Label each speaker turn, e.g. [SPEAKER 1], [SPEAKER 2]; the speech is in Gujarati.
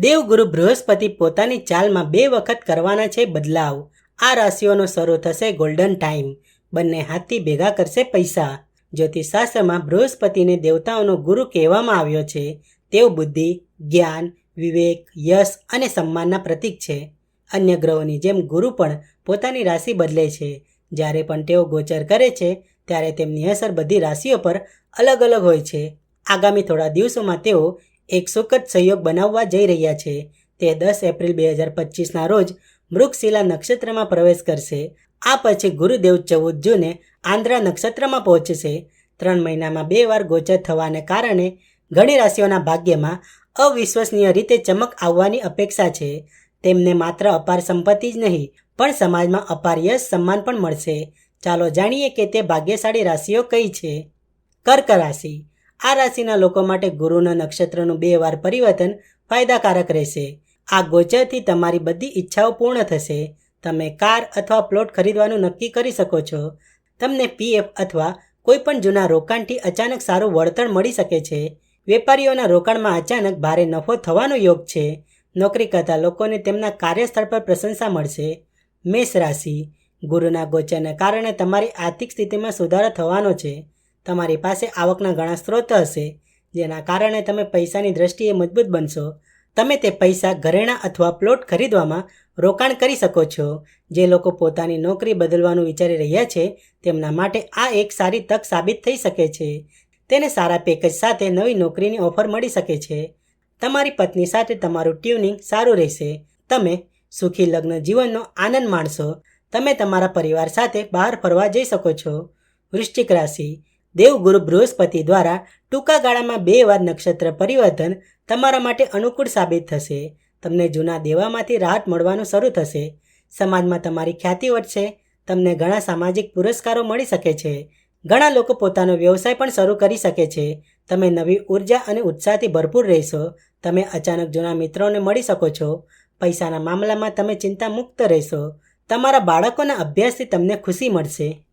[SPEAKER 1] દેવગુરુ બૃહસ્પતિ પોતાની ચાલમાં બે વખત કરવાના છે બદલાવ. આ રાશિઓનો શરૂ થશે ગોલ્ડન ટાઈમ બંને હાથથી ભેગા કરશે પૈસા. જ્યોતિષશાસ્ત્રમાં બૃહસ્પતિને દેવતાઓનો ગુરુ કહેવામાં આવ્યો છે. તેઓ બુદ્ધિ, જ્ઞાન, વિવેક, યશ અને સન્માનના પ્રતીક છે. અન્ય ગ્રહોની જેમ ગુરુ પણ પોતાની રાશિ બદલે છે. જ્યારે પણ તેઓ ગોચર કરે છે, ત્યારે તેમની અસર બધી રાશિઓ પર અલગ અલગ હોય છે. આગામી થોડા દિવસોમાં તેઓ એક સુખદ સહયોગ બનાવવા જઈ રહ્યા છે. તે દસ એપ્રિલ બે હજાર પચીસના રોજ મૃગશિલા નક્ષત્રમાં પ્રવેશ કરશે. આ પછી ગુરુદેવ ચૌદ જૂને આંધ્રા નક્ષત્રમાં પહોંચશે. ત્રણ મહિનામાં બે વાર ગોચર થવાને કારણે ઘણી રાશિઓના ભાગ્યમાં અવિશ્વસનીય રીતે ચમક આવવાની અપેક્ષા છે. તેમને માત્ર અપાર સંપત્તિ જ નહીં, પણ સમાજમાં અપાર યશ સન્માન પણ મળશે. ચાલો જાણીએ કે તે ભાગ્યશાળી રાશિઓ કઈ છે? કર્ક રાશિ. આ રાશિના લોકો માટે ગુરુના નક્ષત્રનું બે વાર પરિવર્તન ફાયદાકારક રહેશે. આ ગોચરથી તમારી બધી ઈચ્છાઓ પૂર્ણ થશે. તમે કાર અથવા પ્લોટ ખરીદવાનું નક્કી કરી શકો છો. તમને પીએફ અથવા કોઈપણ જૂના રોકાણથી અચાનક સારું વળતર મળી શકે છે. વેપારીઓના રોકાણમાં અચાનક ભારે નફો થવાનો યોગ છે. નોકરી કરતા લોકોને તેમના કાર્યસ્થળ પર પ્રશંસા મળશે. મેષ રાશિ. ગુરુના ગોચરને કારણે તમારી આર્થિક સ્થિતિમાં સુધારો થવાનો છે. તમારી પાસે આવકના ઘણા સ્ત્રોત હશે, જેના કારણે તમે પૈસાની દ્રષ્ટિએ મજબૂત બનશો. તમે તે પૈસા ઘરેણાં અથવા પ્લોટ ખરીદવામાં રોકાણ કરી શકો છો. જે લોકો પોતાની નોકરી બદલવાનું વિચારી રહ્યા છે, તેમના માટે આ એક સારી તક સાબિત થઈ શકે છે. તેને સારા પેકેજ સાથે નવી નોકરીની ઓફર મળી શકે છે. તમારી પત્ની સાથે તમારું ટ્યુનિંગ સારું રહેશે. તમે સુખી લગ્ન જીવનનો આનંદ માણશો. તમે તમારા પરિવાર સાથે બહાર ફરવા જઈ શકો છો. વૃશ્ચિક રાશિ. દેવગુરુ બૃહસ્પતિ દ્વારા ટૂંકા ગાળામાં બે વાર નક્ષત્ર પરિવર્તન તમારા માટે અનુકૂળ સાબિત થશે. તમને જૂના દેવામાંથી રાહત મળવાનું શરૂ થશે. સમાજમાં તમારી ખ્યાતિ વધશે. તમને ઘણા સામાજિક પુરસ્કારો મળી શકે છે. ઘણા લોકો પોતાનો વ્યવસાય પણ શરૂ કરી શકે છે. તમે નવી ઊર્જા અને ઉત્સાહથી ભરપૂર રહેશો. તમે અચાનક જૂના મિત્રોને મળી શકો છો. પૈસાના મામલામાં તમે ચિંતા મુક્ત રહેશો. તમારા બાળકોના અભ્યાસથી તમને ખુશી મળશે.